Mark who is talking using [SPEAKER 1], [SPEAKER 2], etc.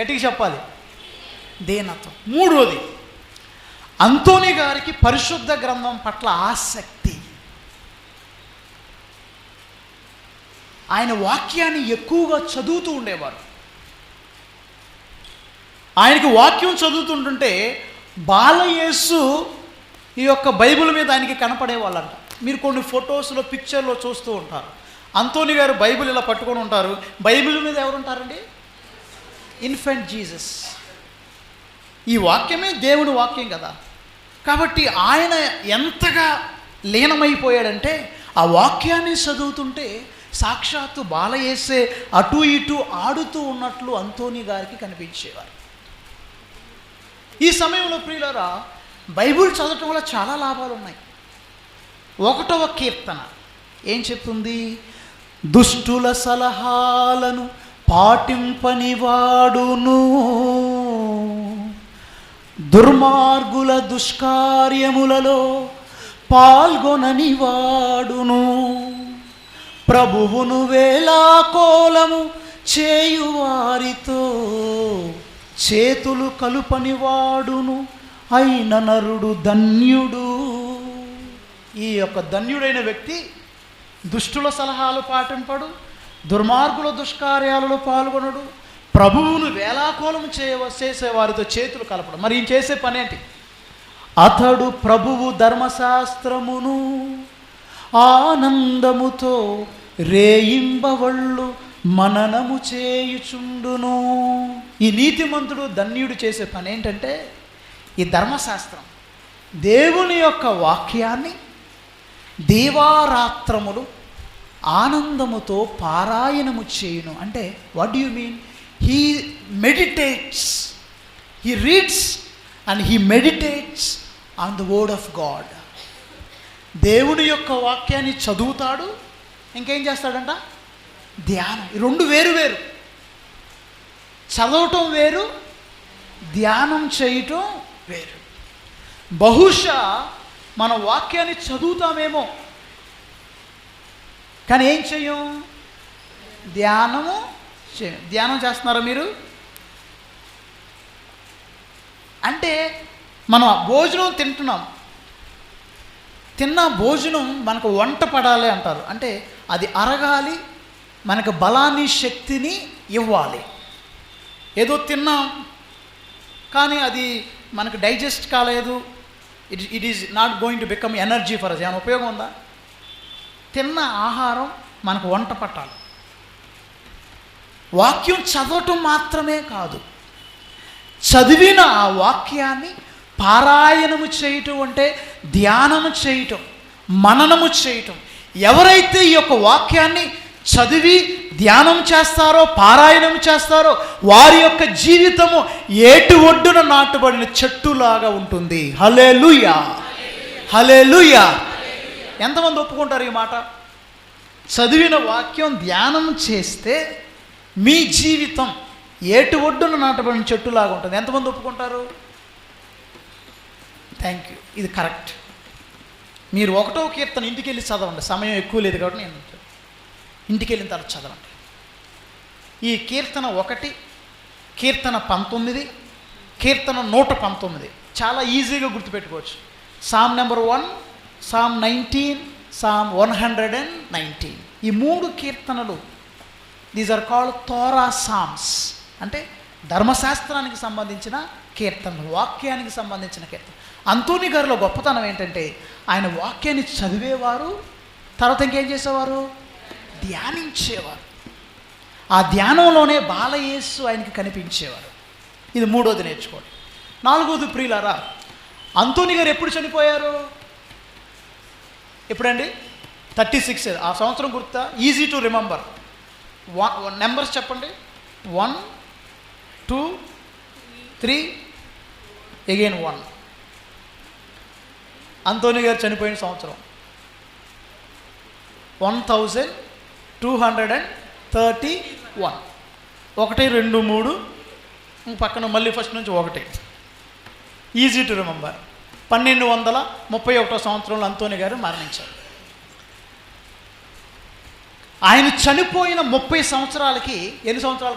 [SPEAKER 1] గట్టిగా చెప్పాలి. దీనత్వం? మూడోది అంతోని గారికి పరిశుద్ధ గ్రంథం పట్ల ఆసక్తి. ఆయన వాక్యాన్ని ఎక్కువగా చదువుతూ ఉండేవారు. ఆయనకి వాక్యం చదువుతుంటుంటే బాలయేసు ఈ యొక్క బైబిల్ మీద ఆయనకి కనపడేవాళ్ళంట. మీరు కొన్ని ఫొటోస్లో పిక్చర్లో చూస్తూ ఉంటారు. అంతోని గారు బైబిల్ ఇలా పట్టుకొని ఉంటారు. బైబిల్ మీద ఎవరు ఉంటారండి ఇన్ఫెంట్ జీసస్ ఈ వాక్యమే దేవుడు వాక్యం కదా. కాబట్టి ఆయన ఎంతగా లీనమైపోయాడంటే ఆ వాక్యాన్ని చదువుతుంటే సాక్షాత్తు బాలయేసే అటు ఇటు ఆడుతూ ఉన్నట్లు అంతోని గారికి కనిపించేవారు. ఈ సమయంలో ప్రియులరా బైబిల్ చదవటం వల్ల చాలా లాభాలు ఉన్నాయి. ఒకటవ కీర్తన. ఏం చెప్తుంది? దుష్టుల సలహాలను పాటింపనివాడును. దుర్మార్గుల దుష్కార్యములలో పాల్గొనని వాడును ప్రభువును వేలాకోలము చేయువారితో చేతులు కలుపని వాడును అయిన నరుడు ధన్యుడు. ఈ యొక్క ధన్యుడైన వ్యక్తి దుష్టుల సలహాలు పాటింపడు దుర్మార్గుల దుష్కార్యాలలో పాల్గొనడు. ప్రభువును వేలాకోలం చేయ చేసేవారితో చేతులు కలపడు. మరి ఈయన చేసే పని ఏంటి? అతడు ప్రభువు ధర్మశాస్త్రమును ఆనందముతో రేయింబవళ్ళు మననము చేయుచుండును. ఈ నీతిమంతుడు ధన్యుడు చేసే పని ఏంటంటే ఈ ధర్మశాస్త్రం. దేవుని యొక్క వాక్యాన్ని దీవారాత్రములు ఆనందముతో పారాయణము చేయును. అంటే what you mean he meditates he reads and he meditates on the word of God దేవుని యొక్క వాక్యాన్ని చదువుతాడు ఇంకేం చేస్తాడంట? ధ్యానం. ఈ రెండు వేరు వేరు. చదవటం వేరు ధ్యానం చేయటం వేరు. బహుశా మన వాక్యాన్ని చదువుతామేమో. కానీ ఏం చేయం ధ్యానము చేయం. ధ్యానం చేస్తున్నారా మీరు? అంటే మనం భోజనం తింటున్నాం. తిన్న భోజనం మనకు వంట పడాలి అంటారు. అంటే అది అరగాలి మనకు బలాన్ని శక్తిని ఇవ్వాలి. ఏదో తిన్నాం కానీ అది మనకు డైజెస్ట్ కాలేదు. It it is not going to become energy for us. ఏమైనా ఉపయోగం ఉందా? తిన్న ఆహారం మనకు వంట పట్టాలి. వాక్యం చదవటం మాత్రమే కాదు. చదివిన ఆ వాక్యాన్ని పారాయణము చేయటం అంటే ధ్యానము చేయటం మననము చేయటం. ఎవరైతే ఈ యొక్క వాక్యాన్ని చదివి ధ్యానం చేస్తారో పారాయణం చేస్తారో వారి యొక్క జీవితము ఏటు ఒడ్డున నాటుబడిన చెట్టులాగా ఉంటుంది. హలే లూయా హలే లూయా ఎంతమంది ఒప్పుకుంటారు ఈ మాట? చదివిన వాక్యం ధ్యానం చేస్తే మీ జీవితం ఏటు ఒడ్డున నాటబడిన చెట్టులాగా ఉంటుంది. ఎంతమంది ఒప్పుకుంటారు? థ్యాంక్ యూ ఇది కరెక్ట్ మీరు ఒకటో కీర్తన ఇంటికి వెళ్ళి చదవండి. సమయం ఎక్కువ లేదు కాబట్టి నేను ఇంటికి వెళ్ళిన తర్వాత చదవండి. ఈ కీర్తన ఒకటి కీర్తన పంతొమ్మిది కీర్తన నూట పంతొమ్మిది. చాలా ఈజీగా గుర్తుపెట్టుకోవచ్చు. Psalm number one psalm nineteen psalm one hundred and nineteen ఈ మూడు కీర్తనలు these are called Torah psalms అంటే ధర్మశాస్త్రానికి సంబంధించిన కీర్తనలు వాక్యానికి సంబంధించిన కీర్తన అంతోని గారిలో గొప్పతనం ఏంటంటే ఆయన వాక్యాన్ని చదివేవారు తర్వాత ఇంకేం చేసేవారు? ధ్యానించేవారు. ఆ ధ్యానంలోనే బాలయేసు ఆయనకి కనిపించేవారు. ఇది మూడోది నేర్చుకోండి. నాలుగోది ప్రియులారా అంతోని గారు ఎప్పుడు చనిపోయారు? ఎప్పుడండి? Thirty six. ఆ సంవత్సరం గుర్తా? Easy to remember one numbers చెప్పండి. One two three again one Anthony గారు చనిపోయిన సంవత్సరం. One thousand two hundred and thirty one ఒకటి రెండు మూడు. పక్కన మళ్ళీ ఫస్ట్ నుంచి ఒకటి. ఈజీ టు రిమెంబర్ పన్నెండు వందల ముప్పై ఒకటో సంవత్సరంలో అంతోని గారు మరణించారు. ఆయన చనిపోయిన ముప్పై సంవత్సరాలకి ఎన్ని సంవత్సరాలు